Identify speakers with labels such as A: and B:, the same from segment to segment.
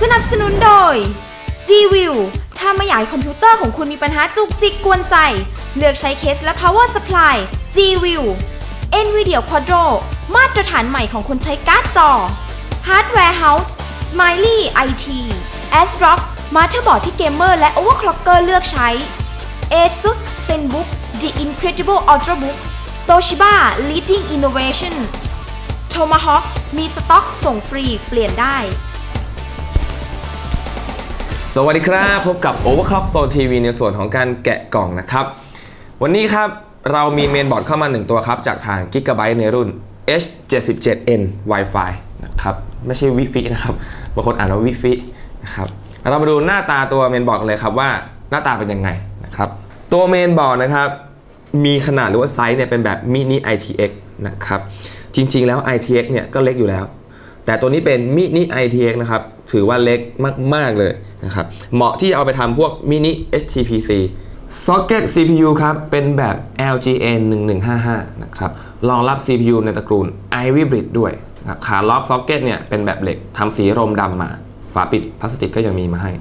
A: สนับสนุนโดย G-View ถ้าไม่อยากให้คอมพิวเตอร์ของคุณมีปัญหาจุกจิกกวนใจ เลือกใช้เคสและ power supply G-View NVIDIA Quadro มาตรฐานใหม่ของคนใช้การ์ดจอ Hardware House Smiley IT ASRock มาเตอร์บอร์ดที่เกมเมอร์และ overclocker เลือกใช้ ASUS ZenBook The Incredible Ultrabook Toshiba Leading Innovation Tomahawk มีสต็อกส่งฟรีเปลี่ยนได้
B: สวัสดีครับ พบกับ Overclock Zone TV ในส่วนของการแกะกล่องนะครับ วันนี้ครับเรามีเมนบอร์ดเข้ามา 1 ตัวครับ จากทาง Gigabyte ในรุ่น H77N Wi-Fi นะครับ ไม่ใช่วิฟินะครับบางคนอ่านว่าวิฟินะครับเรามาดูหน้าตาตัวเมนบอร์ดกันเลยครับว่าหน้าตาเป็นยังไงนะครับ ตัวเมนบอร์ดนะครับ มีขนาดหรือว่าไซส์เนี่ยเป็นแบบมินิ ITX นะครับ จริงๆแล้ว ITX เนี่ยก็เล็กอยู่แล้ว แต่ตัวนี้เป็นมินิ ITX นะครับ ถือว่าเล็กมาก ๆ เลยนะครับ เหมาะที่จะเอาไปทำพวกมินิ HTPC Socket CPU ครับ เป็นแบบ LGN 1155นะครับรองรับ CPU ในตระกูล Ivy Bridge ด้วยขาล็อก Socket เนี่ยเป็นแบบเหล็กทำสีรมดำมา ฝาปิดพลาสติกก็ยังมีมาให้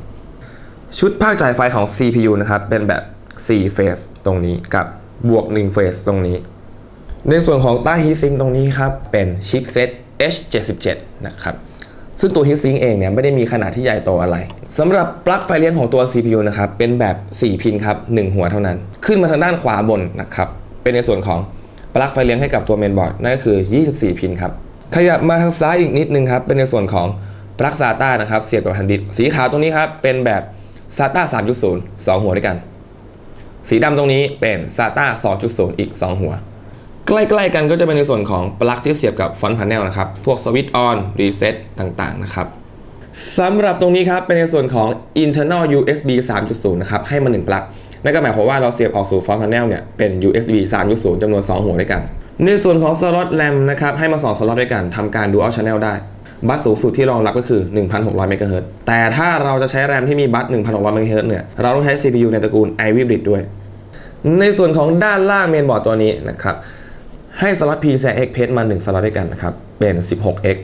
B: ชุดภาคจ่ายไฟของ CPU นะครับ เป็นแบบ 4 เฟสตรงนี้กับบวก 1 เฟสตรงนี้ ในส่วนของใต้ heatsink ตรงนี้ครับ เป็นชิปเซ็ต H77 นะครับซึ่งตัว heatsink เองเนี่ยไม่ได้มีขนาดที่ใหญ่โตอะไรสำหรับปลั๊กไฟเลี้ยงของตัว CPU นะครับเป็นแบบ 4 พินครับ 1 หัวเท่านั้น ขึ้นมาทางด้านขวาบนนะครับเป็นในส่วนของปลั๊กไฟเลี้ยงให้กับตัวเมนบอร์ดนั่นก็คือ 24 พินครับขยับมาทางซ้ายอีกนิดนึงครับเป็นในส่วนของปลั๊ก SATA นะครับเสียบกับฮันดิสสีขาวตรงนี้ครับเป็นแบบ SATA 3.0 2 หัวด้วยกัน สีดำตรงนี้เป็น SATA 2.0 อีก 2 หัว ใกล้ๆกันก็จะเป็นในส่วนของปลั๊กที่เสียบกับฟอนต์พาเนลนะครับ พวกสวิตช์ออนรีเซ็ตต่างๆนะครับสำหรับตรงนี้ครับ เป็นในส่วนของ internal USB 3.0 นะครับ ให้มา1ปลั๊กนั่นก็หมายความว่าเราเสียบออกสู่ฟอนต์พาเนลเนี่ยเป็น USB 3.0 จำนวน 2 หัวด้วยกัน ในส่วนของสล็อตแรมนะครับ ให้มา 2 สล็อตด้วยกันทำการ Dual Channel ได้ บัสสูงสุดที่รองรับก็คือ 1,600 MHz แต่ถ้าเราจะใช้แรมที่มีบัส 1,600 MHz เนี่ย เราต้องใช้ CPU ในตระกูล Ivy Bridge ด้วย ในส่วนของด้านล่างเมนบอร์ดตัวนี้นะครับ ให้สล็อต PCI Express มา 1 สล็อตด้วยกันนะครับ เป็น 16x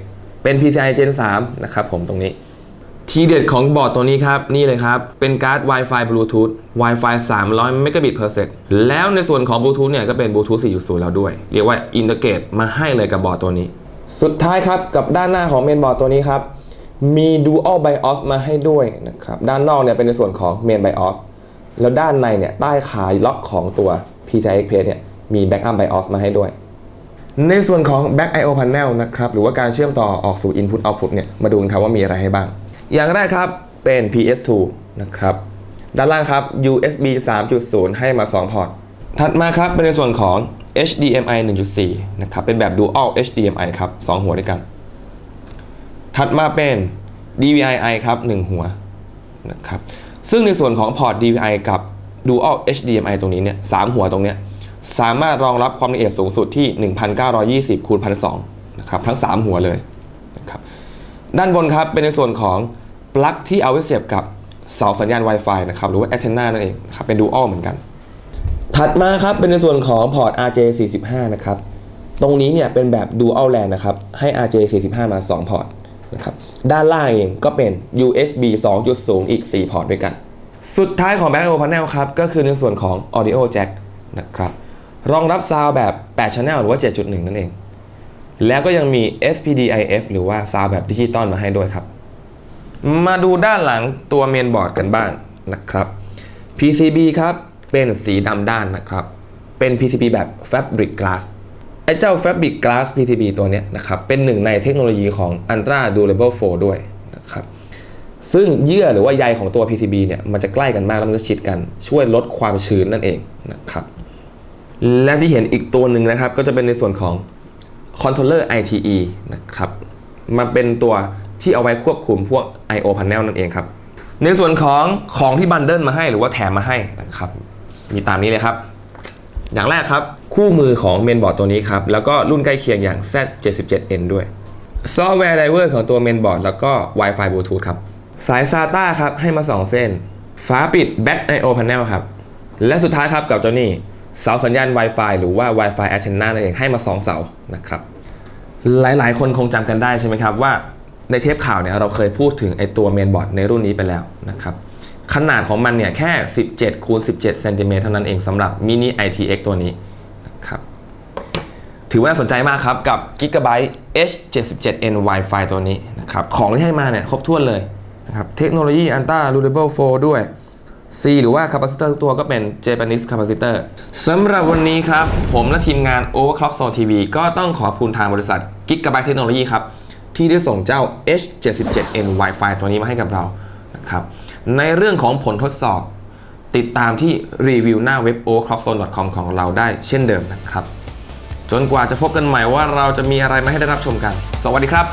B: เป็น PCI Gen 3 นะครับผมตรงนี้ ทีเด็ดของบอร์ดตัวนี้ครับ นี่เลยครับ เป็นการ์ด Wi-Fi Bluetooth Wi-Fi 300 Mbps per sec แล้วในส่วนของ Bluetooth เนี่ยก็เป็น Bluetooth 4.0 แล้วด้วย เรียกว่าอินเตอร์เกตมาให้เลยกับบอร์ดตัวนี้ สุดท้ายครับ กับด้านหน้าของเมนบอร์ดตัวนี้ครับ มี Dual BIOS มาให้ด้วยนะครับด้านนอกเนี่ยเป็นในส่วนของ Main BIOS แล้วด้านในเนี่ยใต้ขาล็อกของตัว PCI Express เนี่ยมี Backup BIOS มาให้ด้วย ในส่วนของ Back I/O Panel นะครับ หรือว่าการเชื่อมต่อออกสู่ Input Output เนี่ย มาดูกันครับว่ามีอะไรให้บ้าง อย่างแรกครับ เป็น PS2 นะครับ ด้านล่างครับ USB 3.0 ให้มา 2 พอร์ต ถัดมาครับ เป็นในส่วนของ HDMI 1.4 นะครับ เป็นแบบ Dual HDMI ครับ 2 หัวด้วยกัน ถัดมาเป็น DVI-I ครับ 1 หัว นะครับ ซึ่งในส่วนของพอร์ต DVI กับ Dual HDMI ตรงนี้เนี่ยสามหัวตรงเนี้ย สามารถรองรับความละเอียดสูงสุดที่ 1920คูณ1002นะครับทั้ง 3 หัวเลยนะครับด้านบนครับเป็นในส่วนของปลั๊กที่เอาไว้เสียบกับเสาสัญญาณ Wi-Fi นะครับหรือว่า antenna นั่นเองนะครับเป็น Dual เหมือนกัน ถัดมาครับเป็นในส่วนของพอร์ต RJ45 นะครับตรงนี้เนี่ยเป็นแบบ Dual LAN นะครับให้ RJ45 มา 2 พอร์ตนะครับด้านล่างเองก็เป็น USB 2.0 อีก 4 พอร์ตด้วยกัน สุดท้ายของ Back I/O Panel ครับก็คือในส่วนของ Audio Jack นะครับ รองรับซาวแบบ 8 Channel หรือว่า 7.1 นั่นเอง แล้วก็ยังมี SPDIF หรือว่าซาวแบบดิจิตอลมาให้ด้วยครับ มาดูด้านหลังตัวเมนบอร์ดกันบ้างนะครับ PCB ครับเป็นสีดำด้านนะครับ เป็น PCB แบบ Fabric Glass ไอ้เจ้า Fabric Glass PCB ตัวนี้นะครับ เป็นหนึ่งในเทคโนโลยีของ Ultra Durable Flow ด้วยนะครับซึ่งเยื่อหรือว่าใยของตัว PCB เนี่ยมันจะใกล้กันมากแล้วมันจะชิดกัน ช่วยลดความชื้นนั่นเองนะครับ และที่เห็นอีกตัวหนึ่งนะครับ ก็จะเป็นในส่วนของ controller ITE นะครับมาเป็นตัวที่เอาไว้ควบคุมพวก I/O panel นั่นเองครับ ในส่วนของของที่บันเดิลมาให้หรือว่าแถมมาให้นะครับ มีตามนี้เลยครับ อย่างแรกครับ คู่มือของเมนบอร์ดตัวนี้ครับ แล้วก็รุ่นใกล้เคียงอย่าง Z77N ด้วยซอฟต์แวร์ไดเวอร์ของตัวเมนบอร์ดแล้วก็ Wi-Fi Bluetooth ครับ สาย SATA ครับ ให้มา 2 เส้นฝาปิด Back I/O Panel ครับ และสุดท้ายครับกับเจ้านี่ เสาสัญญาณ Wi-Fi หรือว่า Wi-Fi Antenna นั่นเองให้มา 2 เสานะครับหลายๆ คนคงจำกันได้ใช่ไหมครับว่าในเทปข่าวเนี่ยเราเคยพูดถึงไอตัวเมนบอร์ดในรุ่นนี้ไปแล้วนะครับขนาดของมันเนี่ยแค่ 17คูณ17เซนติเมตรเท่านั้นเองสำหรับมินิ ITX ตัวนี้นะครับถือว่าน่าสนใจมากครับกับ Gigabyte H77n Wi-Fi ตัวนี้นะครับของที่ให้มาเนี่ยครบถ้วนเลยนะครับเทคโนโลยี Ultra Routable 4 ด้วย C หรือว่า capacitor ทุกตัวก็เป็น Japanese capacitor สำหรับวันนี้ครับ ผมและทีมงาน Overclock Zone TV ก็ต้องขอบคุณทางบริษัท Gigabyte Technology ครับ ที่ได้ส่งเจ้า H77n Wi-Fi ตัวนี้มาให้กับเรานะครับในเรื่องของผลทดสอบ ติดตามที่รีวิวหน้าเว็บ overclockzone.com ของเราได้เช่นเดิมนะครับ จนกว่าจะพบกันใหม่ว่าเราจะมีอะไรมาให้ได้รับชมกัน สวัสดีครับ